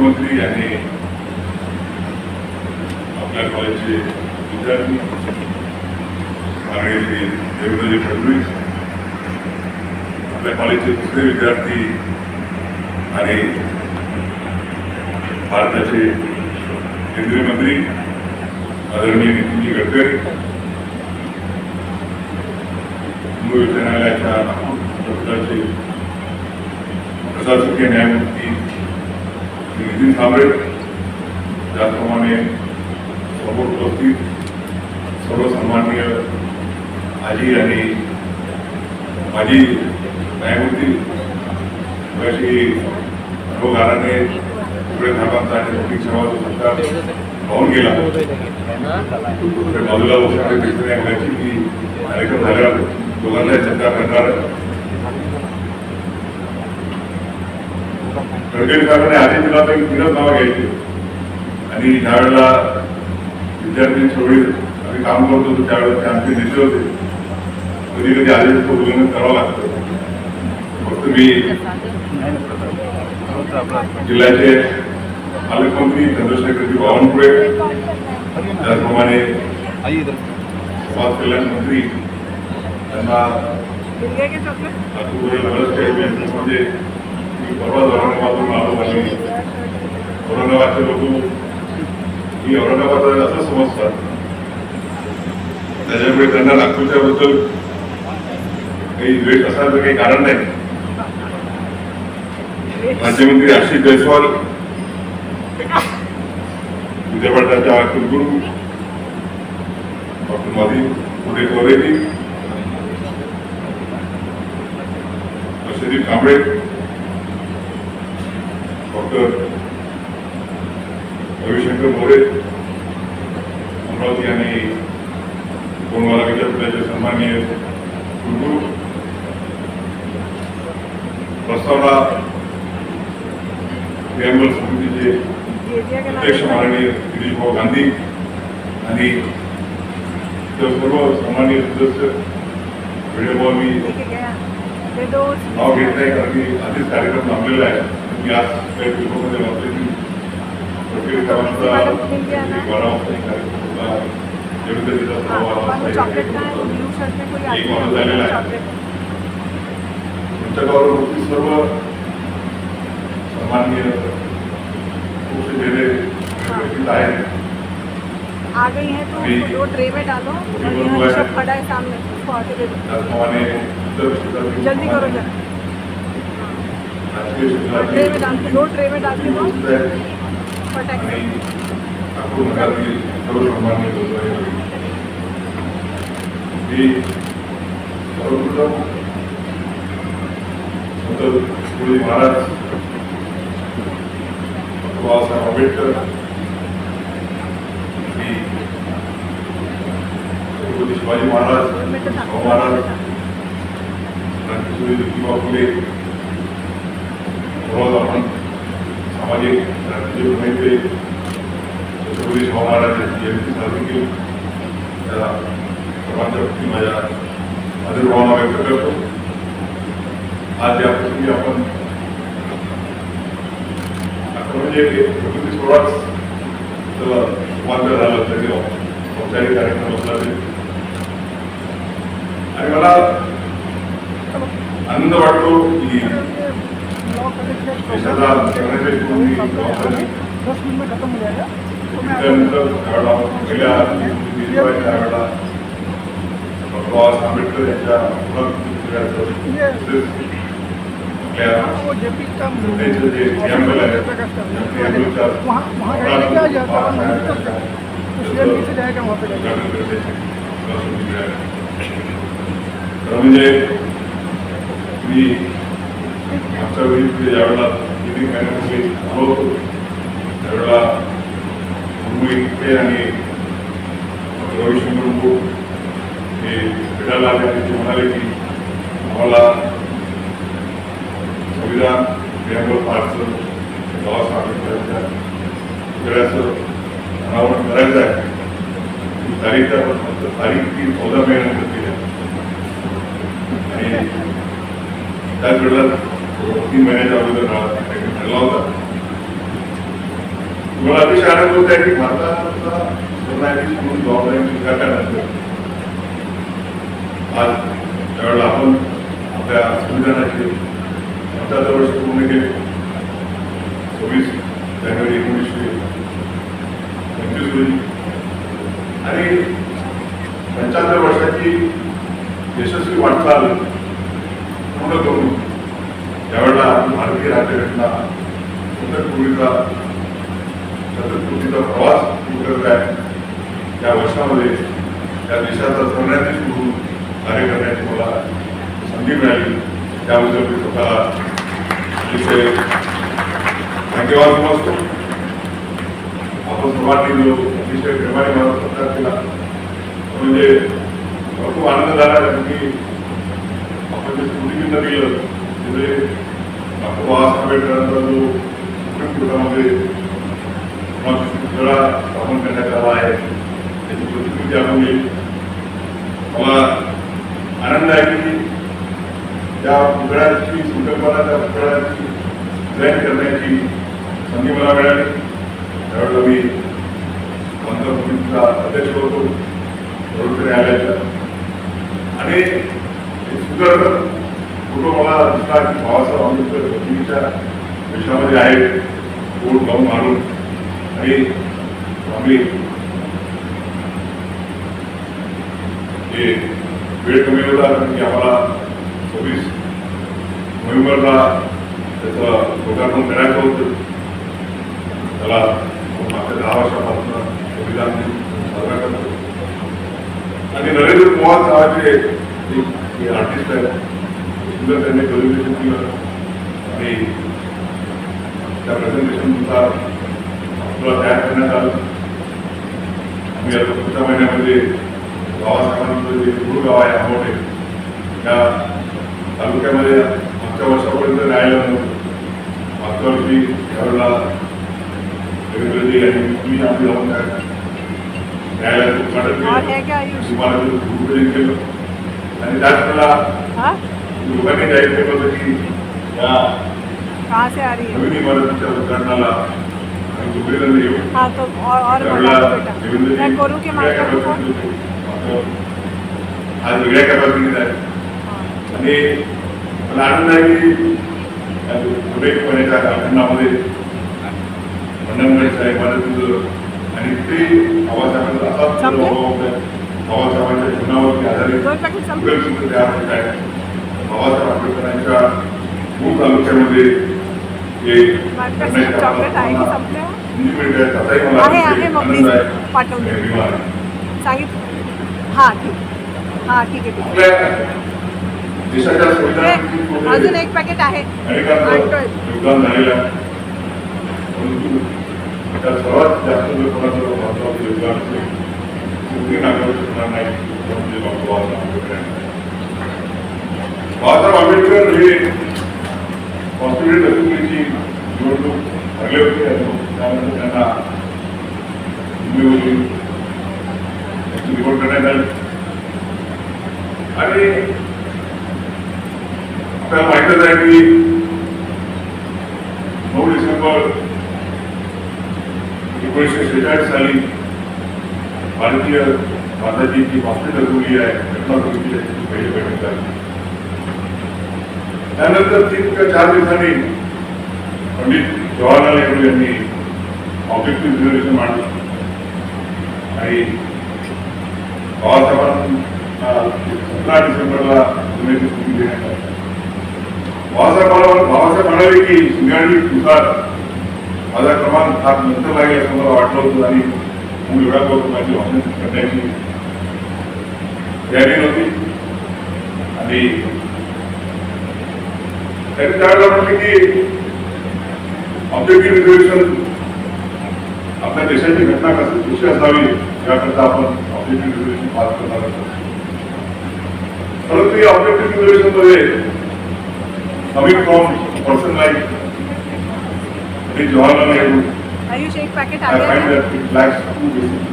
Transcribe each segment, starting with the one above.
मुख्यमंत्री आणि आपल्या कॉलेजचे विद्यार्थी माननीय देवेंद्रजी फडणवीस आपल्या कॉलेजचे दुसरे विद्यार्थी आणि भारताचे केंद्रीय मंत्री आदरणीय नितीनजी गडकरी मुंबई उच्च न्यायालयाच्या प्रशासकीय न्यायमूर्ती नितीन सांबळे त्याचप्रमाणे सर्व उपस्थित सर्व आजी आणि माजी न्यायमूर्ती अशी रोगाराने पुढे धारकांचा आणि लौकिक सेवाचा सरकार पाहून गेला बाजूला बसणारे मित्र याची की कार्यक्रम झाल्यावर दोघांनाही सत्कार करणार गडकरी साहेबांनी आधी दिला तर तीनच नावं घ्यायची. आणि ज्यावेळेला विद्यार्थी चळवळीत आम्ही काम करत होतो त्यावेळेस ते आमचे नेते होते. कधी कधी आदेशाचं उल्लंघन करावं लागतं. फक्त मी जिल्ह्याचे पालकमंत्री चंद्रशेखरजी बावनकुळे त्याचप्रमाणे समाज कल्याण मंत्री त्यांना म्हणजे परवा औरंगाबादवरून आलो आणि औरंगाबादचे लोक ही औरंगाबाद असं समजतात त्याच्यामुळे त्यांना नागपूरच्या बद्दल काही द्वेष असण्याचं काही कारण नाही राज्यमंत्री आशिष जयस्वाल विद्यापीठाच्या कुलगुरू डॉक्टर माधी पुढे कोरेजी श्री कांबळे डॉक्टर रविशंकर मोरे अमरावती आणि गोंडवाला विद्यापीठाचे सन्माननीय कुलगुरू प्रस्तावना क्रियान्वयन समितीचे अध्यक्ष माननीय गिरीश भाऊ गांधी आणि इतर सर्व सन्माननीय सदस्य व्हिडिओ मी नाव घेत नाही कारण की आधीच कार्यक्रम थांबलेला आहे. मी आज काही पेपरमध्ये वाचले की। वकील साहेबांचा मिल गया ना बारा वाजता एक कार्यक्रम होता देवेंद्रजीचा सव्वा बारा पापा वाजता को एक चॉकलेट कार्यक्रम का होता. ब्लू शर्ट में कोई एक माणूस झालेला आहे. चॉकलेट तुमच्याकडून होती सर्व सन्माननीय खूप गेले व्यक्ती आहेत आ गई है तो अभी- उसको दो ट्रे में डालो। और अभी यहाँ हुआ है। सब पड़ा है सामने। उसको आके दे दो। त्याचप्रमाणे इतर क्षेत्रातील जल्दी करो जरा राजकीय ट्रे में डाल के दो ट्रे में दो क्षेत्रातील फटाक से नागपूर नगरातील सर्व आहेत. मी सर्वप्रथम संत तुकडोजी महाराज डॉक्टर बाबासाहेब आंबेडकर मी छत्रपती शिवाजी महाराज में क्रांतिसूर्य ज्योतिबा फुले रोज आपण सामाजिक क्रांतीचे प्रणेते छत्रपती शाहू महाराज यांची जयंती साजरी केली त्याला सर्वांच्या वतीने माझ्या आदरभावना व्यक्त करतो आज या प्रसंगी आपण आता म्हणजे प्रकृती सोळाच तर रूपांतर झालं तरी औपचारिक कार्यक्रम असला तरी आणि मला आनंद वाटतो की देशाचा करण्याची कोणी जाएगा त्यानंतर पहिल्या बाबासाहेब आंबेडकर यांच्या आपल्या जे आहे, पे म्हणजे मी मागच्या वेळी तिथे ज्यावेळेला किती महिन्यापूर्वी आलो होतो त्यावेळेला मुंबई इथे आणि रविशंकर प्रभू हे भेटायला आले आणि ते म्हणाले की आम्हाला संविधान प्रियांबल पाठचं बाबासाहेब आंबेडकरांच्या पुतळ्याचं अनावरण करायचं आहे ती तारीख आहे, तीन महिन्याच्या अगोदर हा ठरला होता. मला अतिशय आनंद होत आहे की भारताचा सरन्यायाधीश म्हणून जबाबदारी स्वीकारल्यानंतर आज त्यावेळेला आपण आपल्या संविधानाचे पंच्याहत्तर वर्ष पूर्ण केले सव्वीस जानेवारी एकोणीसशे पंचवीस रोजी. आणि पंच्याहत्तर वर्षाची यशस्वी वाटचाल पूर्ण करून यावेळेला भारतीय राज्यघटना शतकपूर्वीचा शतकपूर्वीचा प्रवास सुरू करत आहे या वर्षामध्ये त्या देशाचा सरन्यायाधीश म्हणून कार्य करण्याची मला संधी मिळाली. त्याबद्दल मी स्वतःला अतिशय भाग्यवान समजतो. आपण सर्वांनी जो अतिशय प्रेमाने मला सत्कार केला म्हणजे मला खूप आनंद झाला कारण की आपण जे स्मृतिचिन्ह दिलं पुढे डॉक्टर बाबासाहेब आंबेडकरांचा जो सुप्रीम कोर्टामध्ये पुतळा स्थापन करण्यात आला आहे. त्याची प्रतिकृती आपण येईल मला आनंद आहे की त्या पुतळ्याची संकल्पना त्या पुतळ्याची डिझाईन करण्याची संधी मला मिळाली. त्यावेळेला मी पंतप्रधानचा अध्यक्ष होतो. सर्वोच्च न्यायालयाचा. आणि एक सुंदर फोटो मला दिसला की बाबासाहेब आंबेडकर प्रतिमेच्या देशामध्ये आहेत बोट गाऊन मारून आणि आम्ही हे वेळ कमी होता कारण की आम्हाला सव्वीस नोव्हेंबरला त्याचं लोकार्पण करायचं होतं त्याला मागच्या दहा वर्षापासून संविधान दिन साजरा करतो आणि नरेंद्र कुमार साहेब जे आर्टिस्ट आहेत. सुंदर त्यांनी प्रेझेंटेशन केलं आणि त्या प्रेझेंटेशननुसार आपल्याला तयार करण्यात आलं. आम्ही आता पुढच्या महिन्यामध्ये बाबासाहेबांचं जे गाव आहे आंबोटे त्या तालुक्यामध्ये मागच्या वर्षापर्यंत न्यायालय नव्हतं. मागच्या वर्षी यावेळेला रवींद्रजी यांनी तुम्ही आम्ही जाऊन त्या न्यायालयाचं उद्घाटन केलं. क्या भूमिपूजन केलं. आणि त्याच वेळेला हाँ लोकांनी जाहीर केलं होतं की या। कहाँ से आ रही है? नवीन इमारतीच्या उद्घाटनाला आम्ही दुबईला येऊ हाँ। तो और और त्यावेळेला बता दो बेटा। देवेंद्रजी मैं करूँ की वेगळ्या मार्केट को capacity होते. मात्र आज वेगळ्या कॅपॅसिटीत आहे आणि मला आनंद आहे की सुरेखपणेच्या कारखान्यामध्ये मंडणगडच्या इमारतीचं आणि ते बाबासाहेबांचा असाच संपलं? प्रभाव होता. बाबासाहेबांच्या जीवनावरती आधारित दोन पॅकेट संपले गुगल चित्र तयार होत आहे बाबासाहेब आंबेडकरांच्या मूळ तालुक्यामध्ये हे अजून एक पॅकेट आहे. योगदान झालेलं त्या सर्वात जास्त कोणाचं महत्वाचं योगदान असेल नागरिक नाही ते आंबेडकर हे कॉन्स्टिट्युट असेंब्लीची निवडणूक हरले होते त्यानंतर त्यांना दिल्लीवरून त्यांची निवड करण्यात आली. आणि आपल्याला माहितच आहे की नऊ डिसेंबर एकोणीसशे शेहेचाळीस साली भारतीय भारताची जी वास्तविक असेंब्ली आहे. घटना समिती पहिली बैठक झाली. त्यानंतर तीन किंवा चार दिवसांनी पंडित जवाहरलाल नेहरू यांनी ऑब्जेक्टिव्ह रिझर्वेशन मांडलं. आणि बाबासाहेबांना सतरा डिसेंबरला पुण्याची स्थिती देण्यात आली. बाबासाहेबांवर बाबासाहेब म्हणाले की शिंगाडी तुषार माझा क्रमांक फार नंतर लागेल असं मला वाटलं होतं आणि मी एवढ्या करतो माझी ऑफिस करण्याची तयारी नव्हती. आणि त्यांनी त्यावेळेला म्हटलं की ऑब्जेक्टिव्ह रिझर्वेशन आपल्या देशाची घटना कशी कशी असावी याकरता आपण ऑब्जेक्टिव्ह रिझर्वेशन पास करणार आहोत परंतु या ऑब्जेक्टिव्ह रिझर्वेशनमध्ये coming from a person like Pandit Jawaharlal Nehru, आयुष एक पॅकेट आ I गया find है that it lacks two basic.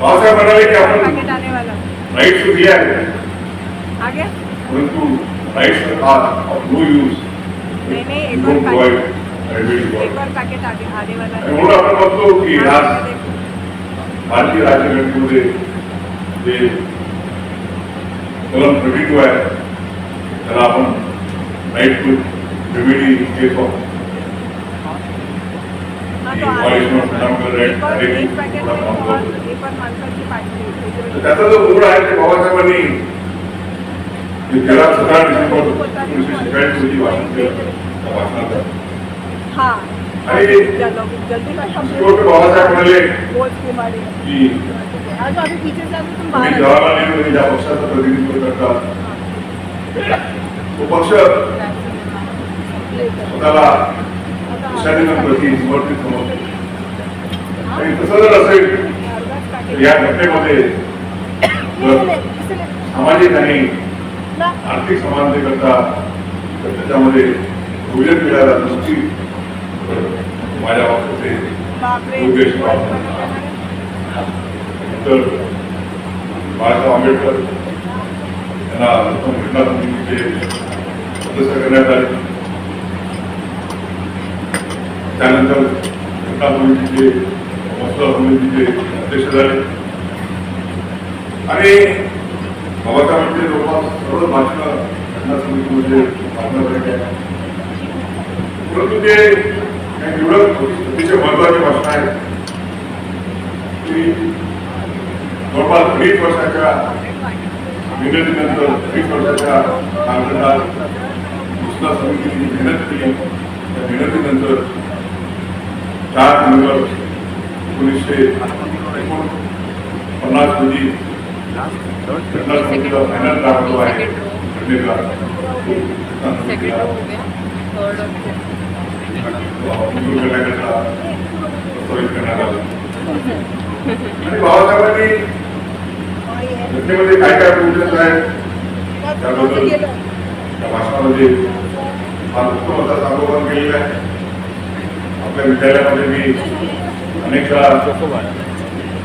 Babasaheb म्हणाले की आपण पैकेट आने वाला राईट्स दिले आहेत आ गया परंतु आगे आने वाला आणि है म्हणून आपण बघतो की आज भारतीय राज्यघटनेमध्ये जे कलम थर्टी टू आहे त्याला आपण right to remedy case of हाँ, of rights, त्याचा जो मूळ आहे ते बाबासाहेबांनी तेरा सतरा डिसेंबर एकोणीसशे शहाऐंशी रोजी भाषण केलं त्या भाषणात हाँ आणि शेवट बाबासाहेब म्हणाले की आज अभी पीछे से अभी तुम तुम्ही बाहर आ जवाहरलाल नेहरू ज्या पक्षाचं प्रतिनिधित्व करतात तो पक्ष स्वतःला देशाधिकांप्रती समर्पित समजतो आणि तसं जर असेल या घटनेमध्ये सामाजिक आणि आर्थिक समानतेकरता त्याच्यामध्ये भोजन मिळायला नसती माझ्या बापरे. योगेश बाबू. तर बाळासाहेब आंबेडकर यांना उत्तम घटना समितीचे सदस्य करण्यात आले. त्यानंतर घटना समितीचे मसुदा समितीचे अध्यक्ष झाले. आणि बाबासाहेबांचे जवळपास सर्व भाषणं त्यांना समितीमध्ये भाषणापर्यंत परंतु ते निवडक अतिशय महत्त्वाचे भाषण आहे की जवळपास अडीच वर्षाच्या विनंतीनंतर अडीच वर्षाच्या कालखंडात दुसरा समितीने विनंती केली त्या विनंतीनंतर चार नोव्हेंबर एकोणीसशे एकोण पन्नास रोजी घटना समितीचा फायनल आहे घटनेचा तो बाबासाहेबांनी घटनेमध्ये काय काय प्रोविजन्स आहे त्याबद्दल त्या भाषणामध्ये फार उत्तम असा सांगोपन केलेलं आहे आपल्या विद्यालयामध्ये मी अनेकदा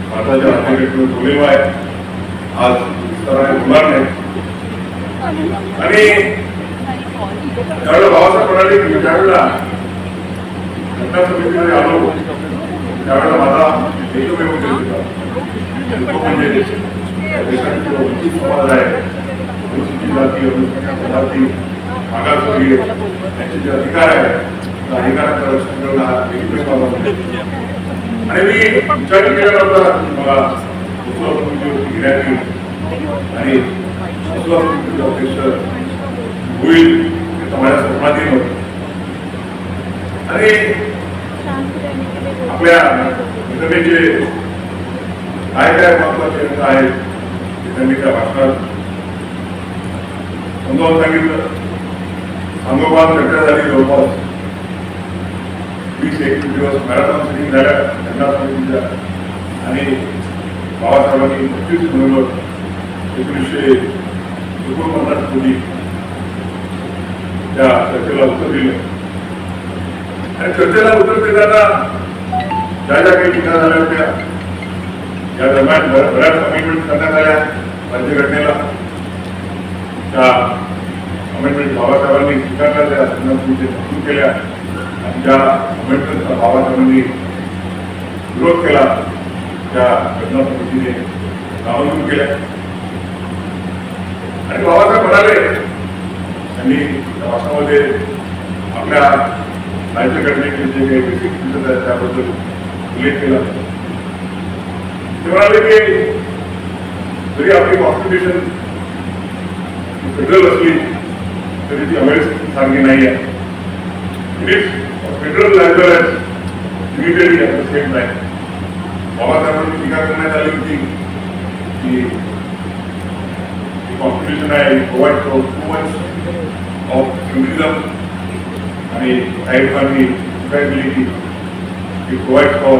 भारताच्या राज्यघटनेवर बोललेलो आहे आज आणि त्यावेळेला बाबासाहेब म्हणाले की ज्यावेळेला घटना समितीमध्ये आलो. त्यावेळेला माझा एकमेव म्हणजे वंचित समाज आहे अनुसूचित जाती अनुसूचित मागासवर्गीय यांचे जे अधिकार आहे त्या अधिकारांचं रक्षण करणं हा एकमेव आणि मी विचार केला होता मला आणि होईल आणि आपल्या घटनेचे काय काय महत्त्वाचे आहेत त्यांनी त्या भाषणात समजावून सांगितलं सांगोपान चर्चा झाली जवळपास वीस एक दिवस मॅरेथॉन सिटिंग झाल्या समितीच्या आणि बाबासाहेबांनी पंचवीस नोव्हेंबर एकोणीसशे एकोणपन्नास रोजी त्या चर्चेला उत्तर दिलं. आणि चर्चेला उत्तर देताना ज्या ज्या काही टीका झाल्या होत्या. या दरम्यान बऱ्याच अमेंडमेंट करण्यात आल्या राज्यघटनेला. त्या अमेंडमेंट बाबासाहेबांनी स्वीकारल्या त्या तुमचे केल्या. आणि ज्या अमेंडमेंटचा बाबासाहेबांनी विरोध केला त्या घटना समितीने नामंजूर केल्या आणि बाबासाहेब म्हणाले त्यांनी त्या भाषणामध्ये आपल्या जे काही बेसिक दिसत आहेत त्याबद्दल उल्लेख केला. ते म्हणाले की जरी आपली कॉन्स्टिट्यूशन फेडरल असली तरी ती अमेरिकन सारखी नाही आहे federal as well at the same बाबासाहेबांनी टीका करण्यात आली होती की कॉन्स्टिट्यूशन आहे provide for too much of फ्युनिझम आणि काही लोकांनी provides for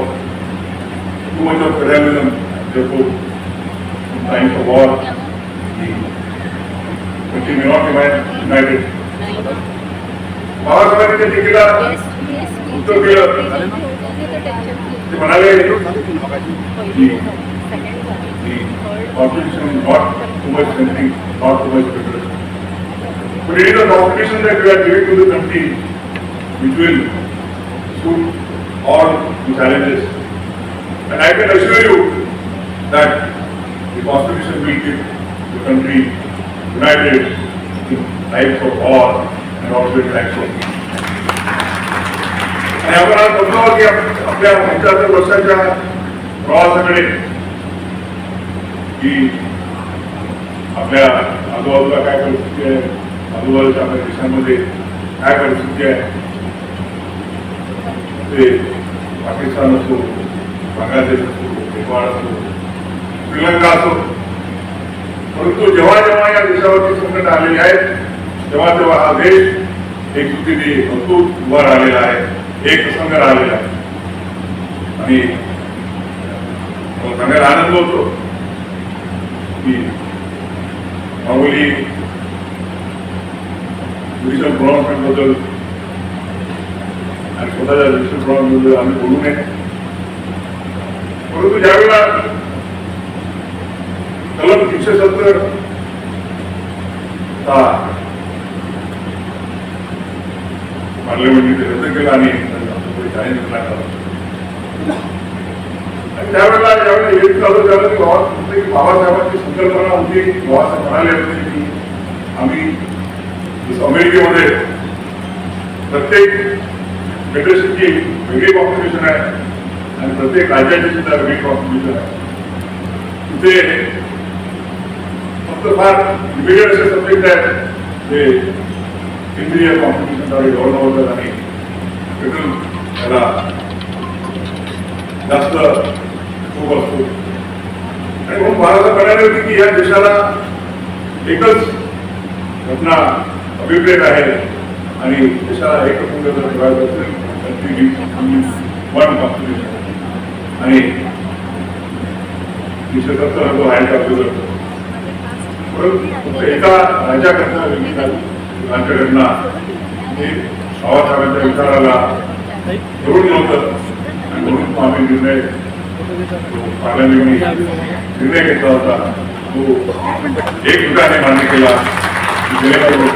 too much of federalism, therefore, in times of war, the country may not united. टीकेला ते म्हणाले की the constitution is not too much country, not too much federal. But it is a constitution that we are giving to the country which will withstood all the challenges. And I can assure you that the Constitution will keep the country united in times of war and also in times of peace. आणि आपण आज की आपल्या पंच्याहत्तर वर्षाच्या प्रवासाकडे की आपल्या आजूबाजूला काय परिस्थिती आहे आजूबाजूच्या आपल्या देशांमध्ये काय परिस्थिती आहे ते पाकिस्तान असो बांगलादेश असो नेपाळ असो श्रीलंका असो. परंतु जेव्हा जेव्हा या देशावरती संकट आलेली आहेत तेव्हा तेव्हा हा देश एकजुटीने मजबूत उभा राहिलेला आहे. एक प्रसंग राहिलेला आणि सांगायला आनंद होतो की माऊली डिजिटल प्रोनाउन्समेंट आणि स्वतःच्या डिजिटल प्रोनाउन्समेंट आम्ही बोलू नये. परंतु ज्यावेळेला कलम तीनशे सत्तर हा पार्लमेंटने रद्द केला आणि जाहीर केला त्यावेळेला ज्यावेळेला एक चालू झालं बाबा बाबासाहेबांची संकल्पना होती बाबासाहेब म्हणाले होते की आम्ही अमेरिकेमध्ये प्रत्येक फेडरेशनची वेगळी कॉम्पिटिशन आहे आणि प्रत्येक राज्याची सुद्धा वेगळी कॉम्पिटिशन आहे तिथे फक्त फार लिमिटेड असे सब्जेक्ट आहेत जे केंद्रीय कॉम्पिटिशनद्वारे गव्हर्न होतात आणि फेडरल त्याला जास्त खूप असतो आणि म्हणून मला कळाले होते की या देशाला एकच घटना अभिप्रेत आहे आणि देशाला एक कुटुंब जर ठेवायचं असेल वन कॉन्स्टिट्यूशन आणि निसर्गाचा अनुभव जो आहे त्या अगोदर परंतु एका राज्याकडनं राज्यघटना हे बाबासाहेबांच्या विचाराला धरून नव्हतं. आणि म्हणून आम्ही निर्णय पार्लमेंटने निर्णय घेतला होता. तो एक ठिकाणी मान्य केला. जेणेकरून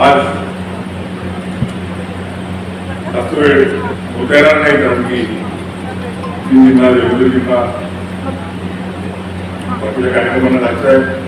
आज जास्त वेळ बोलता येणार नाही कारण की तीन जिल्हा रेल्वे जिल्हा आपल्या कार्यक्रमांना जायचं आहे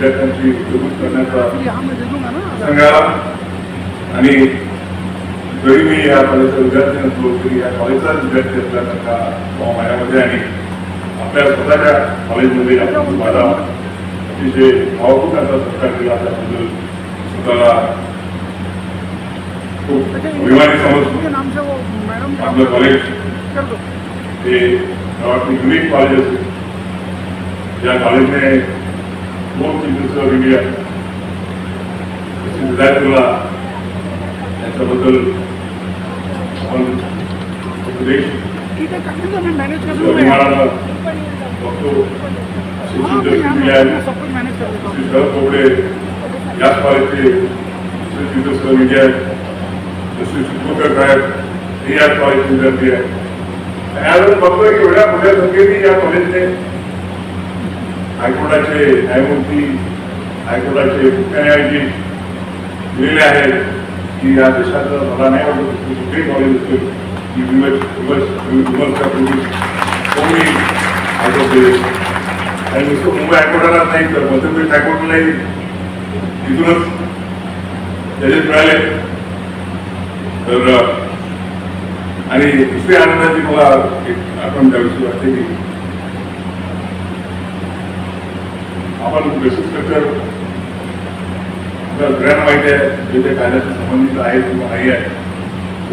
विद्यार्थ्यांची प्रबोध करण्याचा यहाँ मैं दे दूंगा ना संघाला आणि जरी मी या कॉलेजचा विद्यार्थी नसलो तरी या कॉलेजचाच विद्यार्थी असल्यासारखा भाव माझ्यामध्ये आणि आपल्या स्वतःच्या कॉलेजमध्ये आपण माझा अतिशय भावपूर्ण असा सत्कार केला त्याबद्दल स्वतःला खूप अभिमानी समजतो. का आपलं कॉलेज हे युनिक कॉलेज असेल. या कॉलेजने दोन टीचर्स ऑफ इंडिया विद्यार्थ्याला याच्याबद्दल आपण देश ठीक कर दूंगा मैं मैनेज कर जो दूंगा विमानाला बघतो श्री शरद बोबडे याच दुसरे टीचर्स ऑफ इंडिया आहेत जसे चित्रकर साहेब हे याच कॉलेजचे विद्यार्थी आहेत आपण बघतोय की एवढ्या मोठ्या संख्येने या कॉलेजने हायकोर्टाचे न्यायमूर्ती हायकोर्टाचे मुख्य न्यायाधीश दिलेले आहेत की या देशाचं मला नाही वाटत की कुठेही कॉलेज असेल की विमर्श विमर्श कोणी हायकोर्ट आणि नुसतं मुंबई हायकोर्टाला नाही तर मध्यप्रदेश हायकोर्टालाही तिथूनच जजेस मिळाले. तर आणि दुसरी आनंदाची मला एक आठवण द्यावीशी वाटते की आपण बेसिक स्ट्रक्चर आपल्याला सगळ्यांना माहिती आहे जे ते कायद्याशी संबंधित आहे किंवा नाही आहे.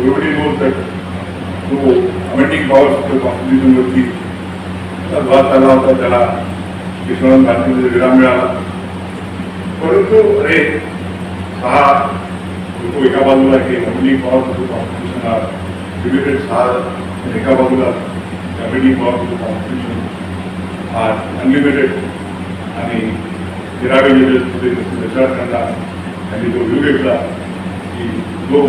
एवढी नोट तर तो अमेंडिंग पॉवर कॉन्स्टिट्यूशनवरती वाद झाला होता, त्याला विश्वनाथ भारतीमध्ये विराम मिळाला. परंतु, अरे, सहा लोक एका बाजूला हे नवीन पॉवर कॉम्पिटिशन लिमिटेड सहा एका बाजूला कमिटी पॉवर कॉम्पिटिशन हा अनलिमिटेड आणि निराळे गेले प्रचार करणार आणि जो व्ह्यू घेतला की जो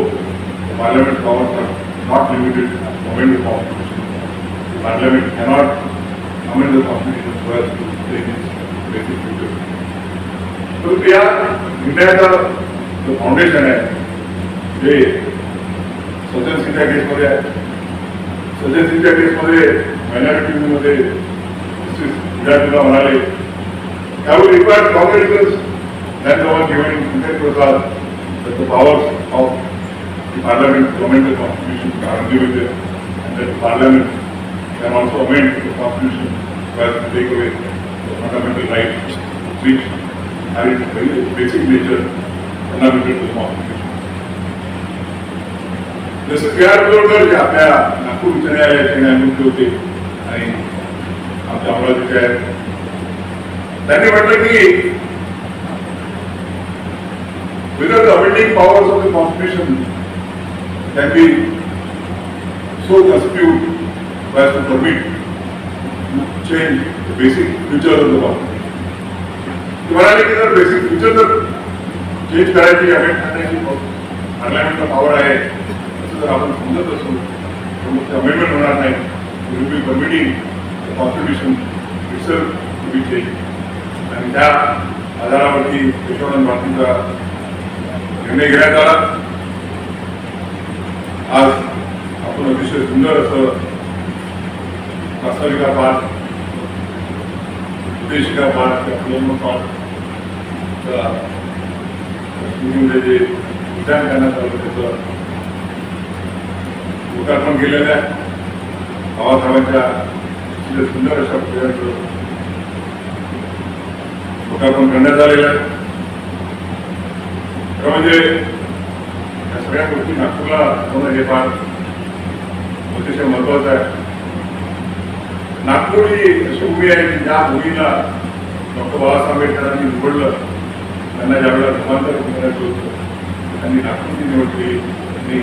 parliament power not limited amend power parliament cannot amend the constitution for basic future परंतु जो फाउंडेशन है ते सज्जन सिंगच्या केसमध्ये आहे सज्जन सिंगच्या केसमध्ये मायनॉरिटीमध्ये विद्यार्थ्यांना म्हणाले त्यावर required Congress that were given कुंटेन Prasad that the powers of the parliament to amend the constitution are unlimited and that the parliament can also amend the constitution so as to take away the fundamental rights which are in very basic nature fundamental to the constitution. जसं P R J आपल्या नागपूर उच्च न्यायालयाचे न्यायमूर्ती होते आणि आमच्या अमरावतीचे आहेत दिल्डिंग powers of the constitution can be so constitute by to permit change the basic future of the world तुम्हारा लेकिन अगर बेसिक फ्यूचर तक चेंज कराएँगे या बेट करने की पार्लियामेंट का पावर आए तो जब आप उस सो तो मुझे अमेंडमेंट होना है you permitting the constitution it's आणि त्या आधारावरती यशवंत भारतीचा निर्णय घेण्यात आला. आज आपण अतिशय सुंदर असं वास्तविका पाठ उद्देशिका पाठ किंवा प्रेम पाठ जे उद्यान करण्यात आलं त्याचं लोकार्पण केलेलं आहे. बाबासाहेबांच्या सुंदर अशा पुतळ्याचं लोकार्पण करण्यात आलेलं आहे खरं म्हणजे या सगळ्या गोष्टी नागपूरला होणं हे फार अतिशय महत्वाचं आहे नागपूर ही अशी भूमी आहे की ज्या भूमीला डॉक्टर बाबासाहेब आंबेडकरांनी निवडलं त्यांना ज्यावेळेला धर्मांतर करायचं होतं त्यांनी नागपूरची निवड केली त्यांनी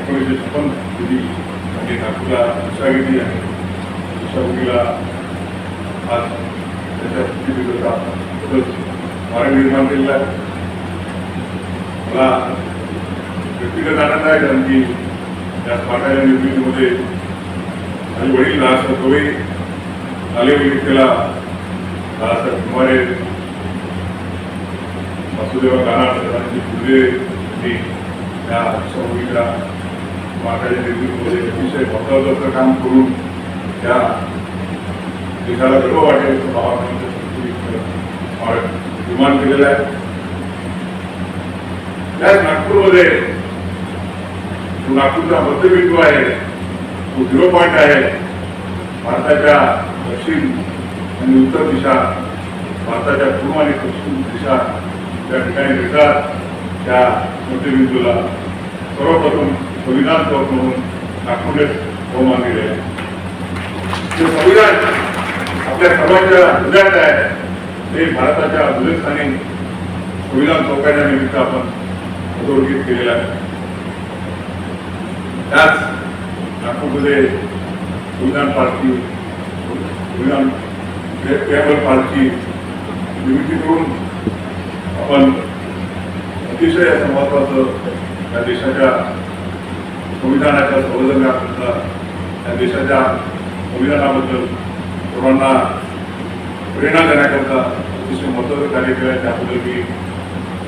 एकोणीसशे छप्पन दिली त्यांनी नागपूरला दुसरा घेतली आहे दुसऱ्या भूमीला आज निर्माण आहे मला व्यक्तिगत आनंद आहे कारण की त्या स्मारकाच्या निर्मितीमध्ये माझे वडील राजसाहेब कवी आले केला राजसाहेब कुमारे वासुदेवा गाणाची फुले त्या सहभूमीच्या स्मारकाच्या निर्मितीमध्ये अतिशय महत्वाचं काम करून त्या देशाला गर्व वाटेल असं बाबासाहेबांच्या निर्माण केलेलं आहे. त्याच नागपूरमध्ये जो नागपूरचा मध्यबिंदू आहे तो झिरो पॉईंट आहे. भारताच्या दक्षिण आणि उत्तर दिशा भारताच्या पूर्व आणि पश्चिम दिशा त्या ठिकाणी भेटतात त्या मध्यबिंदूला. सर्वप्रथम संविधान चौक म्हणून नागपूरने बहुमान दिले आहे. जे संविधान आपल्या सर्वांच्या हृदयात आहे. ते भारताच्या हृदयस्थानी संविधान चौकाच्या निमित्त आपण अधोरेखित केलेला आहे. त्याच नागपूरमध्ये संविधान पार्कची संविधान टेबल पार्कची निर्मिती करून आपण अतिशय असं महत्वाचं या देशाच्या संविधानाच्या संवर्धनाकरता या देशाच्या संविधानाबद्दल सर्वांना प्रेरणा देण्याकरता अतिशय महत्वाचं कार्य केलं आहे त्याबद्दल मी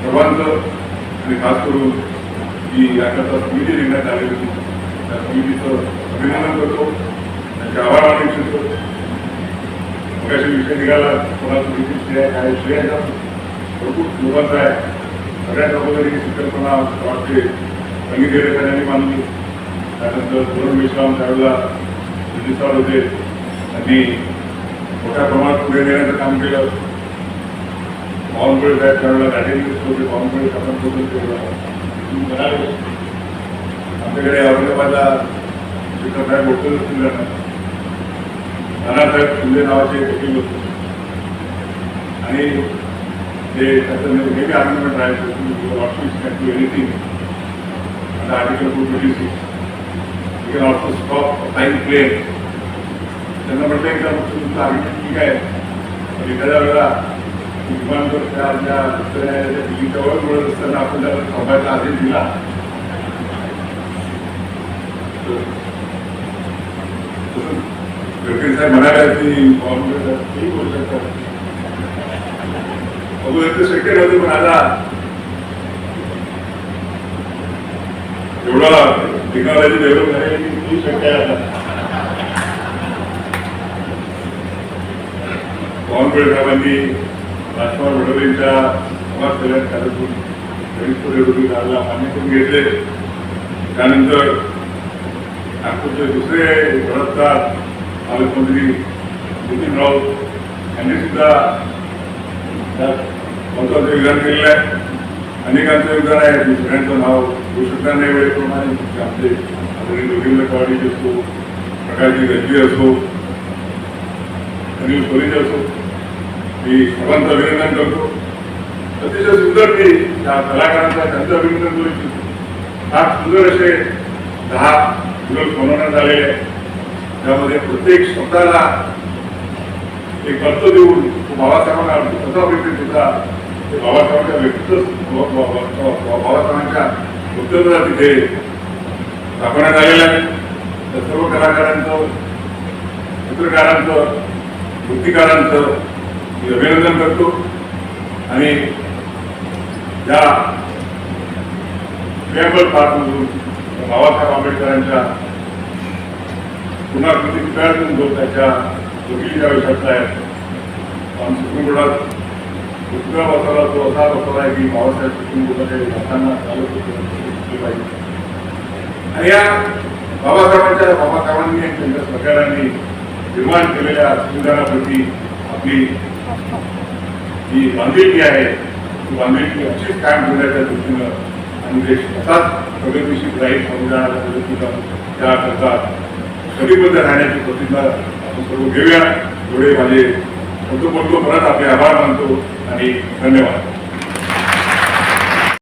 सर्वांचं आणि खास करून की याकरता समिती नेमण्यात आलेली होती त्या समितीचं अभिनंदन करतो त्यांचे आभार मानू इच्छितो मगाशी विषय निघाला कोणाचं मोठ्या प्रमाणात पुढे नेण्याचं काम केलं. बावनकुळे साहेब त्यावेळेला डायरेक्ट होते बावनकुळे साहेबांबद्दल केलं म्हणाले आमच्याकडे औरंगाबादला विक्रम साहेब होते असतील नानासाहेब शिंदे नावाचे वकील होते. आणि ते त्याचं म्हणजे नेहमी आर्ग्युमेंट राहायचं office can do anything under Article 226. You can also stop a flying plane. त्यांना म्हटलं एकदा तुमचं आर्ग्युमेंट ठीक आहे. पण एखाद्या वेळेला विमान त्या ज्या दुसऱ्या ज्या वर मिळत असताना आपण त्याला थांबायचा आदेश दिला गडकरी साहेब म्हणाले की बॉम्बे तेही बोलू शकतात अगोदर ते शक्य नव्हते पण आता एवढा टेक्नॉलॉजी डेव्हलप झाली की शक्य आहे आता. पवनकुळे साहेबांनी राजकुमार वडोलेंच्या समाजसेवेत कार्यक्रम गणेशपुरे रोजी झाला मान्य करून घेतले. त्यानंतर नागपूरचे दुसरे वडतदार पालकमंत्री नितीन राऊत यांनी सुद्धा त्यात महत्वाचं योगदान केलेलं आहे. अनेकांचं योगदान आहे. दुसऱ्यांचं नाव घेऊ शकणार नाही वेळेप्रमाणे. आमचे आदरणीय जोगिंद्र कवाडीजी असो प्रकाशजी गजबी असो अनिल सोरेजी असो मी सर्वांचं अभिनंदन करतो. अतिशय सुंदर ते त्या कलाकारांचा त्यांचं अभिनंदन करू इच्छितो. फार सुंदर असे दहा दिवस बनवण्यात आलेले आहे त्यामध्ये प्रत्येक शब्दाला एक अर्थ देऊन तो बाबासाहेबांना कसा भेटेल होता ते बाबासाहेबांच्या व्यक्तीच बाबासाहेबांच्या वक्तव्याला तिथे दाखवण्यात आलेलं आहे त्या सर्व कलाकारांचं चित्रकारांचं मूर्तिकारांचं मी अभिनंदन करतो. आणि या प्रियांबल पार्कमधून बाबासाहेब आंबेडकरांच्या पुनर्कृती पुतळ्यातून जो त्याच्या वकिलीच्या आयुष्यातला आहे आम सुप्रीम कोर्टात पुतळा बसवला तो असा बसवला आहे की बाबासाहेब सुप्रीम कोर्टाकडे जाताना चालत होते पाहिजे. आणि या बाबासाहेबांच्या बाबासाहेबांनी त्यांच्या सरकारांनी निर्माण केलेल्या संविधानाप्रती आपली ही बांधिलकी आहे ती बांधिलकी अशीच कायम ठेवण्याच्या दृष्टीनं आणि देश असाच प्रगतीशील राहील संविधानाच्या पद्धतीनं त्याकरता कटिबद्ध राहण्याची प्रतिज्ञा आपण सर्व घेऊया. एवढे माझे बोलतो बोलतो परत आपले आभार मानतो आणि धन्यवाद.